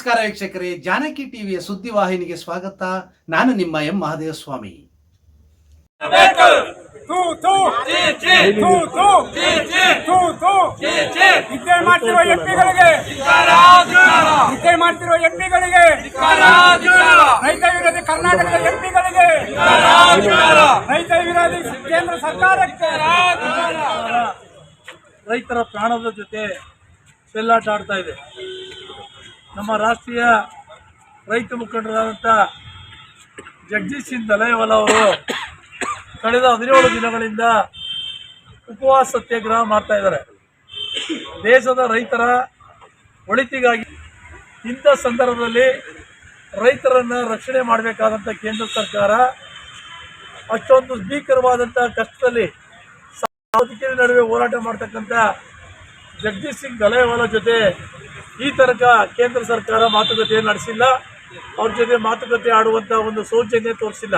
ನಮಸ್ಕಾರ ವೀಕ್ಷಕರೇ, ಜಾನಕಿ ಟಿವಿಯ ಸುದ್ದಿವಾಹಿನಿಗೆ ಸ್ವಾಗತ. ನಾನು ನಿಮ್ಮ ಎಂ. ಮಹದೇವಸ್ವಾಮಿ. ನಿದ್ದೆ ಮಾಡ್ತಿರುವ ಎಂಪಿಗಳಿಗೆ ನಿದ್ದೆ ಮಾಡ್ತಿರುವ ಎಂಪಿಗಳಿಗೆ ರೈತ ವಿರೋಧಿ ಕರ್ನಾಟಕದ ಎಂಪಿಗಳಿಗೆ ರೈತ ವಿರೋಧಿ ಕೇಂದ್ರ ಸರ್ಕಾರಕ್ಕೆ. ರೈತರ ಪ್ರಾಣದ ಜೊತೆ ಚೆಲ್ಲಾಟ ಆಡ್ತಾ ಇದೆ. ನಮ್ಮ ರಾಷ್ಟ್ರೀಯ ರೈತ ಮುಖಂಡರಾದಂಥ ಜಗದೀಶ್ ಸಿಂಗ್ ದಲೈವಾಲ ಅವರು ಕಳೆದ ಹದಿನೇಳು ದಿನಗಳಿಂದ ಉಪವಾಸ ಸತ್ಯಾಗ್ರಹ ಮಾಡ್ತಾ ಇದ್ದಾರೆ. ದೇಶದ ರೈತರ ಒಳಿತಿಗಾಗಿ ಇಂಥ ಸಂದರ್ಭದಲ್ಲಿ ರೈತರನ್ನು ರಕ್ಷಣೆ ಮಾಡಬೇಕಾದಂಥ ಕೇಂದ್ರ ಸರ್ಕಾರ ಅಷ್ಟೊಂದು ಭೀಕರವಾದಂಥ ಕಷ್ಟದಲ್ಲಿ ಸಾಧಕರ ನಡುವೆ ಹೋರಾಟ ಮಾಡ್ತಕ್ಕಂಥ ಜಗದೀಶ್ ಸಿಂಗ್ ದಲೇವಾಲ ಜೊತೆ ಈ ತನಕ ಕೇಂದ್ರ ಸರ್ಕಾರ ಮಾತುಕತೆ ನಡೆಸಿಲ್ಲ. ಅವ್ರ ಜೊತೆ ಮಾತುಕತೆ ಆಡುವಂಥ ಒಂದು ಸೌಜನ್ಯ ತೋರಿಸಿಲ್ಲ.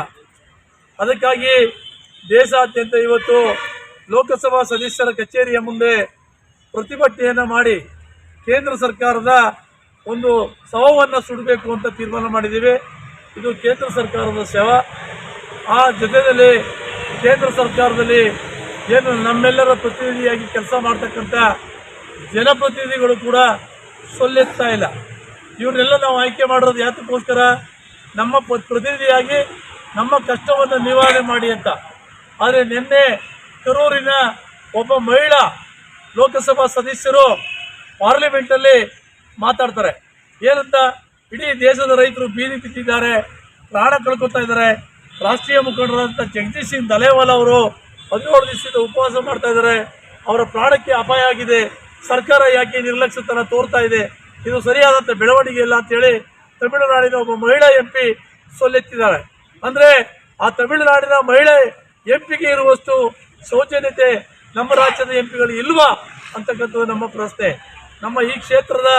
ಅದಕ್ಕಾಗಿ ದೇಶಾದ್ಯಂತ ಇವತ್ತು ಲೋಕಸಭಾ ಸದಸ್ಯರ ಕಚೇರಿಯ ಮುಂದೆ ಪ್ರತಿಭಟನೆಯನ್ನು ಮಾಡಿ ಕೇಂದ್ರ ಸರ್ಕಾರದ ಒಂದು ಶವವನ್ನು ಸುಡಬೇಕು ಅಂತ ತೀರ್ಮಾನ ಮಾಡಿದ್ದೀವಿ. ಇದು ಕೇಂದ್ರ ಸರ್ಕಾರದ ಶವ. ಆ ಜೊತೆಯಲ್ಲಿ ಕೇಂದ್ರ ಸರ್ಕಾರದಲ್ಲಿ ಏನು ನಮ್ಮೆಲ್ಲರ ಪ್ರತಿನಿಧಿಯಾಗಿ ಕೆಲಸ ಮಾಡ್ತಕ್ಕಂಥ ಜನಪ್ರತಿನಿಧಿಗಳು ಕೂಡ ಸೊಲ್ಲೆತ್ತಾ ಇಲ್ಲ. ಇವ್ರನ್ನೆಲ್ಲ ನಾವು ಆಯ್ಕೆ ಮಾಡೋದು ಯಾತಕ್ಕೋಸ್ಕರ ನಮ್ಮ ಪ್ರತಿನಿಧಿಯಾಗಿ ನಮ್ಮ ಕಷ್ಟವನ್ನು ನಿವಾರಣೆ ಮಾಡಿ ಅಂತ. ಆದರೆ ನಿನ್ನೆ ಕರೂರಿನ ಒಬ್ಬ ಮಹಿಳಾ ಲೋಕಸಭಾ ಸದಸ್ಯರು ಪಾರ್ಲಿಮೆಂಟಲ್ಲಿ ಮಾತಾಡ್ತಾರೆ. ಏನಂತ? ಇಡೀ ದೇಶದ ರೈತರು ಬೀದಿ ಬಿದ್ದಿದ್ದಾರೆ ಪ್ರಾಣ ಕಳ್ಕೊತಾ ಇದ್ದಾರೆ. ರಾಷ್ಟ್ರೀಯ ಮುಖಂಡರಾದಂಥ ಜಗದೀಶ್ ಸಿಂಗ್ ದಲೇವಾಲ ಅವರು ಹದಿನೇಳು ದಿವಸದಿಂದ ಉಪವಾಸ ಮಾಡ್ತಾ ಇದ್ದಾರೆ. ಅವರ ಪ್ರಾಣಕ್ಕೆ ಅಪಾಯ ಆಗಿದೆ. ಸರ್ಕಾರ ಯಾಕೆ ನಿರ್ಲಕ್ಷ್ಯತನ ತೋರ್ತಾ ಇದೆ? ಇದು ಸರಿಯಾದಂಥ ಬೆಳವಣಿಗೆ ಇಲ್ಲ ಅಂತೇಳಿ ತಮಿಳುನಾಡಿನ ಒಬ್ಬ ಮಹಿಳಾ ಎಂ ಪಿ ಸೊಲ್ಲೆತ್ತಿದ್ದಾರೆ. ಅಂದರೆ ಆ ತಮಿಳುನಾಡಿನ ಮಹಿಳೆ ಎಂ ಪಿಗೆ ಇರುವಷ್ಟು ಶೌಚನ್ಯತೆ ನಮ್ಮ ರಾಜ್ಯದ ಎಂ ಪಿಗಳು ಇಲ್ವಾ ಅಂತಕ್ಕಂಥದ್ದು ನಮ್ಮ ಪ್ರಶ್ನೆ. ನಮ್ಮ ಈ ಕ್ಷೇತ್ರದ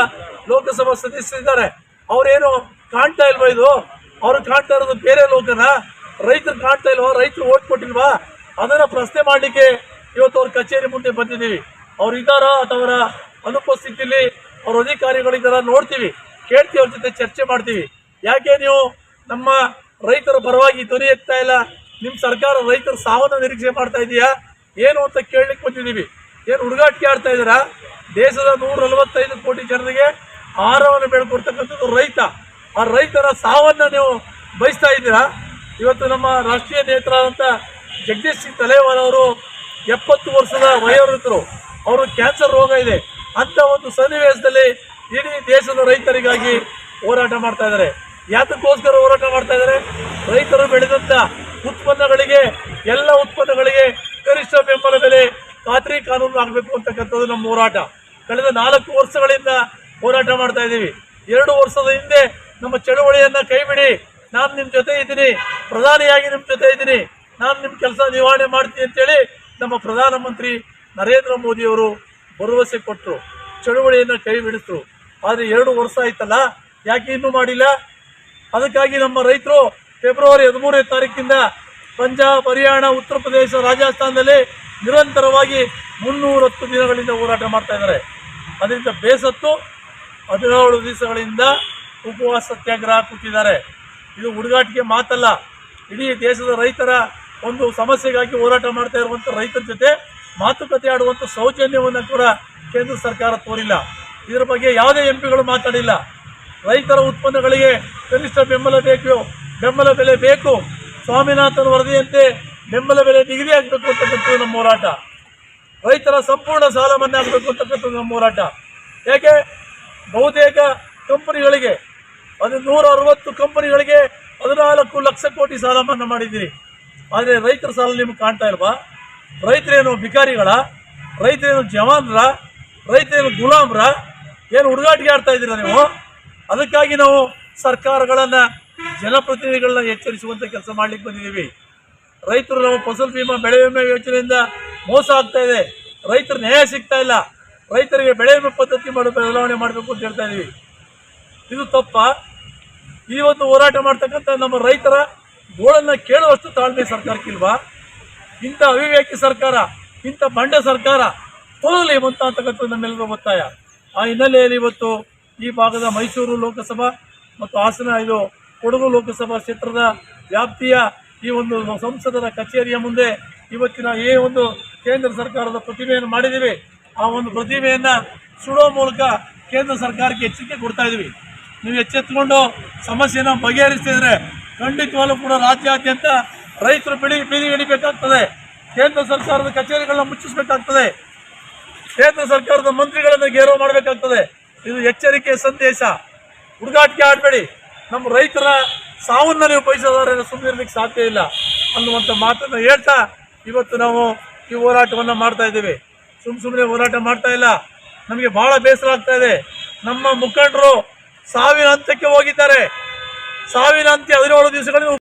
ಲೋಕಸಭಾ ಸದಸ್ಯರಿದ್ದಾರೆ ಅವರೇನು ಕಾಣ್ತಾ ಇಲ್ವಾ ಇದು? ಅವರು ಕಾಣ್ತಾ ಇರೋದು ಬೇರೆ ಲೋಕನ? ರೈತರು ಕಾಣ್ತಾ ಇಲ್ವಾ? ರೈತರು ಓಟ್ ಕೊಟ್ಟಿಲ್ವಾ? ಅದನ್ನ ಪ್ರಶ್ನೆ ಮಾಡಲಿಕ್ಕೆ ಇವತ್ತು ಅವ್ರ ಕಚೇರಿ ಮುಂದೆ ಬಂದಿದ್ದೀವಿ. ಅವ್ರು ಇದ್ದಾರಾ ಅಥವಾ ಅನುಪಸ್ಥಿತಿಯಲ್ಲಿ ಅವ್ರ ಅಧಿಕಾರಿಗಳಿದ್ದಾರ ನೋಡ್ತೀವಿ. ಕೇಳ್ತೀವಿ ಅವ್ರ ಜೊತೆ ಚರ್ಚೆ ಮಾಡ್ತೀವಿ. ಯಾಕೆ ನೀವು ನಮ್ಮ ರೈತರ ಪರವಾಗಿ ಧ್ವನಿ ಎತ್ತಾ ಇಲ್ಲ? ನಿಮ್ಮ ಸರ್ಕಾರ ರೈತರ ಸಾವನ್ನು ನಿರೀಕ್ಷೆ ಮಾಡ್ತಾ ಇದೀಯಾ? ಏನು ಅಂತ ಕೇಳಲಿಕ್ಕೆ ಬಂದಿದ್ದೀವಿ. ಏನು ಹುಡುಗಾಟಿಕೆ ಆಡ್ತಾ ಇದ್ದೀರಾ? ದೇಶದ ನೂರ ನಲವತ್ತೈದು ಕೋಟಿ ಜನರಿಗೆ ಆಹಾರವನ್ನು ಬೆಳ್ಕೊಡ್ತಕ್ಕಂಥದ್ದು ರೈತ. ಆ ರೈತರ ಸಾವನ್ನ ನೀವು ಬಯಸ್ತಾ ಇದ್ದೀರಾ? ಇವತ್ತು ನಮ್ಮ ರಾಷ್ಟ್ರೀಯ ನೇತರಾದಂಥ ಜಗದೀಶ್ ಸಿಂಗ್ ತಲೇವಾಲ್ ಅವರು ಎಪ್ಪತ್ತು ವರ್ಷದ ವಯೋವೃದ್ಧರು. ಅವರು ಕ್ಯಾನ್ಸರ್ ರೋಗ ಇದೆ. ಅಂತ ಒಂದು ಸನ್ನಿವೇಶದಲ್ಲಿ ಇಡೀ ದೇಶದ ರೈತರಿಗಾಗಿ ಹೋರಾಟ ಮಾಡ್ತಾ ಇದ್ದಾರೆ. ಯಾತಕ್ಕೋಸ್ಕರ ಹೋರಾಟ ಮಾಡ್ತಾ ಇದ್ದಾರೆ? ರೈತರು ಬೆಳೆದಂತ ಉತ್ಪನ್ನಗಳಿಗೆ, ಎಲ್ಲ ಉತ್ಪನ್ನಗಳಿಗೆ ಕನಿಷ್ಠ ಬೆಂಬಲ ಬೆಲೆ ಖಾತ್ರಿ ಕಾನೂನು ಆಗಬೇಕು ಅಂತಕ್ಕಂಥದ್ದು ನಮ್ಮ ಹೋರಾಟ. ಕಳೆದ ನಾಲ್ಕು ವರ್ಷಗಳಿಂದ ಹೋರಾಟ ಮಾಡ್ತಾ ಇದ್ದೀವಿ. ಎರಡು ವರ್ಷದ ಹಿಂದೆ ನಮ್ಮ ಚಳುವಳಿಯನ್ನ ಕೈಬಿಡಿ. ನಾನು ನಿಮ್ಮ ಜೊತೆ ಇದ್ದೀನಿ. ಪ್ರಧಾನಿಯಾಗಿ ನಿಮ್ಮ ಜೊತೆ ಇದ್ದೀನಿ. ನಾನು ನಿಮ್ಮ ಕೆಲಸ ನಿವಾರಣೆ ಮಾಡ್ತೀನಿ ಅಂತೇಳಿ ನಮ್ಮ ಪ್ರಧಾನಮಂತ್ರಿ ನರೇಂದ್ರ ಮೋದಿಯವರು ಭರವಸೆ ಕೊಟ್ಟರು ಚಳುವಳಿಯನ್ನು ಕೈ ಆದರೆ ಎರಡು ವರ್ಷ ಆಯ್ತಲ್ಲ, ಯಾಕೆ ಇನ್ನೂ ಮಾಡಿಲ್ಲ? ಅದಕ್ಕಾಗಿ ನಮ್ಮ ರೈತರು ಫೆಬ್ರವರಿ ಹದಿಮೂರನೇ ತಾರೀಕಿಂದ ಪಂಜಾಬ್, ಹರಿಯಾಣ, ಉತ್ತರ ಪ್ರದೇಶ, ರಾಜಸ್ಥಾನದಲ್ಲಿ ನಿರಂತರವಾಗಿ ಮುನ್ನೂರತ್ತು ದಿನಗಳಿಂದ ಹೋರಾಟ ಮಾಡ್ತಾ ಇದ್ದಾರೆ. ಅದರಿಂದ ಬೇಸತ್ತು, ಹದಿನೇಳು ದಿವಸಗಳಿಂದ ಉಪವಾಸ ಸತ್ಯಾಗ್ರಹ ಕೂತಿದ್ದಾರೆ. ಇದು ಹುಡುಗಾಟಿಗೆ ಮಾತಲ್ಲ. ಇಡೀ ದೇಶದ ರೈತರ ಒಂದು ಸಮಸ್ಯೆಗಾಗಿ ಹೋರಾಟ ಮಾಡ್ತಾ ಇರುವಂಥ ರೈತರ ಜೊತೆ ಮಾತುಕತೆ ಆಡುವಂಥ ಸೌಜನ್ಯವನ್ನು ಕೂಡ ಕೇಂದ್ರ ಸರ್ಕಾರ ತೋರಿಲ್ಲ. ಇದರ ಬಗ್ಗೆ ಯಾವುದೇ ಎಂ ಪಿಗಳು ಮಾತಾಡಿಲ್ಲ. ರೈತರ ಉತ್ಪನ್ನಗಳಿಗೆ ಕನಿಷ್ಠ ಬೆಂಬಲ ಬೇಕು, ಬೆಂಬಲ ಬೆಲೆ ಬೇಕು, ಸ್ವಾಮಿನಾಥನ್ ವರದಿಯಂತೆ ಬೆಂಬಲ ಬೆಲೆ ನಿಗದಿ ಆಗಬೇಕು ಅಂತಕ್ಕಂಥದ್ದು ನಮ್ಮ ಹೋರಾಟ. ರೈತರ ಸಂಪೂರ್ಣ ಸಾಲ ಮನ್ನಾ ಆಗಬೇಕು ಅಂತಕ್ಕಂಥದ್ದು ನಮ್ಮ ಹೋರಾಟ. ಏಕೆ? ಬಹುತೇಕ ಕಂಪನಿಗಳಿಗೆ, ಅದು ನೂರ ಅರವತ್ತು ಕಂಪನಿಗಳಿಗೆ ಹದಿನಾಲ್ಕು ಲಕ್ಷ ಕೋಟಿ ಸಾಲ ಮನ್ನಾ ಮಾಡಿದ್ದೀರಿ. ಆದರೆ ರೈತರ ಸಾಲ ನಿಮ್ಗೆ ಕಾಣ್ತಾ ಇಲ್ವಾ? ರೈತರೇನು ಭಿಕಾರಿಗಳ, ರೈತರೇನು ಜವಾನ್ರ, ರೈತರೇನು ಗುಲಾಮ್ರ, ಏನು ಹುಡುಗಾಟಿಗೆ ಆಡ್ತಾ ಇದ್ದೀರಾ ನೀವು? ಅದಕ್ಕಾಗಿ ನಾವು ಸರ್ಕಾರಗಳನ್ನು, ಜನಪ್ರತಿನಿಧಿಗಳನ್ನ ಎಚ್ಚರಿಸುವಂಥ ಕೆಲಸ ಮಾಡ್ಲಿಕ್ಕೆ ಬಂದಿದ್ದೀವಿ. ರೈತರು ನಾವು ಫಸಲ್ ಭೀಮಾ ಬೆಳೆ ವಿಮೆ ಯೋಜನೆಯಿಂದ ಮೋಸ ಆಗ್ತಾ ಇದೆ. ರೈತರ ನ್ಯಾಯ ಸಿಗ್ತಾ ಇಲ್ಲ. ರೈತರಿಗೆ ಬೆಳೆ ವಿಮೆ ಪದ್ಧತಿ ಮಾಡಿ, ಬದಲಾವಣೆ ಮಾಡಬೇಕು ಅಂತ ಹೇಳ್ತಾ ಇದ್ದೀವಿ ಇದು ತಪ್ಪ. ಒಂದು ಹೋರಾಟ ಮಾಡ್ತಕ್ಕಂಥ ನಮ್ಮ ರೈತರ ಗೋಳನ್ನು ಕೇಳುವಷ್ಟು ತಾಳ್ಮೆ ಸರ್ಕಾರಕ್ಕಿಲ್ವಾ ಇಂಥ ಅವಿವೇಕಿ ಸರ್ಕಾರ, ಇಂಥ ಬಂಡ ಸರ್ಕಾರ ಹೋಗಲಿ ಅಂತ ಅಂತಕ್ಕಂಥದ್ದು ನಮ್ಮೆಲ್ಲರ ಒತ್ತಾಯ ಆ ಹಿನ್ನೆಲೆಯಲ್ಲಿ ಇವತ್ತು ಈ ಭಾಗದ ಮೈಸೂರು ಲೋಕಸಭಾ ಮತ್ತು ಹಾಸನ ಇದು ಕೊಡಗು ಲೋಕಸಭಾ ಕ್ಷೇತ್ರದ ವ್ಯಾಪ್ತಿಯ ಈ ಒಂದು ಸಂಸದರ ಕಚೇರಿಯ ಮುಂದೆ ಇವತ್ತಿನ ಈ ಒಂದು ಕೇಂದ್ರ ಸರ್ಕಾರದ ಪ್ರತಿಮೆಯನ್ನು ಮಾಡಿದ್ದೀವಿ. ಆ ಒಂದು ಪ್ರತಿಮೆಯನ್ನು ಸುಡೋ ಮೂಲಕ ಕೇಂದ್ರ ಸರ್ಕಾರಕ್ಕೆ ಎಚ್ಚರಿಕೆ ಕೊಡ್ತಾ ಇದ್ದೀವಿ. ನೀವು ಎಚ್ಚೆತ್ತುಕೊಂಡು ಸಮಸ್ಯೆನ ಬಗೆಹರಿಸ್ತಿದ್ರೆ ಖಂಡಿತವಾಗ್ಲೂ ಕೂಡ ರಾಜ್ಯಾದ್ಯಂತ ರೈತರು ಬಿಡಿ, ಬೀದಿ ಹಿಡಿಬೇಕಾಗ್ತದೆ. ಕೇಂದ್ರ ಸರ್ಕಾರದ ಕಚೇರಿಗಳನ್ನ ಮುಚ್ಚಿಸಬೇಕಾಗ್ತದೆ. ಕೇಂದ್ರ ಸರ್ಕಾರದ ಮಂತ್ರಿಗಳನ್ನು ಗೇರೋ ಮಾಡಬೇಕಾಗ್ತದೆ. ಇದು ಎಚ್ಚರಿಕೆ ಸಂದೇಶ. ಹುಡುಗಾಟಿಕೆ ಆಡಬೇಡಿ ನಮ್ಮ ರೈತರ ಸಾವನ್ನ ನೀವು ಬಯಸೋದಾರೆ ಸುಮ್ಮನಿರ್ಲಿಕ್ಕೆ ಸಾಧ್ಯ ಇಲ್ಲ ಅನ್ನುವಂಥ ಮಾತನ್ನು ಹೇಳ್ತಾ ಇವತ್ತು ನಾವು ಈ ಹೋರಾಟವನ್ನು ಮಾಡ್ತಾ ಇದ್ದೀವಿ. ಸುಮ್ಮ ಸುಮ್ಮನೆ ಹೋರಾಟ ಮಾಡ್ತಾ ಇಲ್ಲ. ನಮಗೆ ಬಹಳ ಬೇಸರ ಆಗ್ತಾ ಇದೆ. ನಮ್ಮ ಮುಖಂಡರು ಸಾವಿನ ಹಂತಕ್ಕೆ ಹೋಗಿದ್ದಾರೆ. ಸಾವಿನ ಅಂತ್ಯ ಹದಿನೇಳು ದಿವಸಗಳು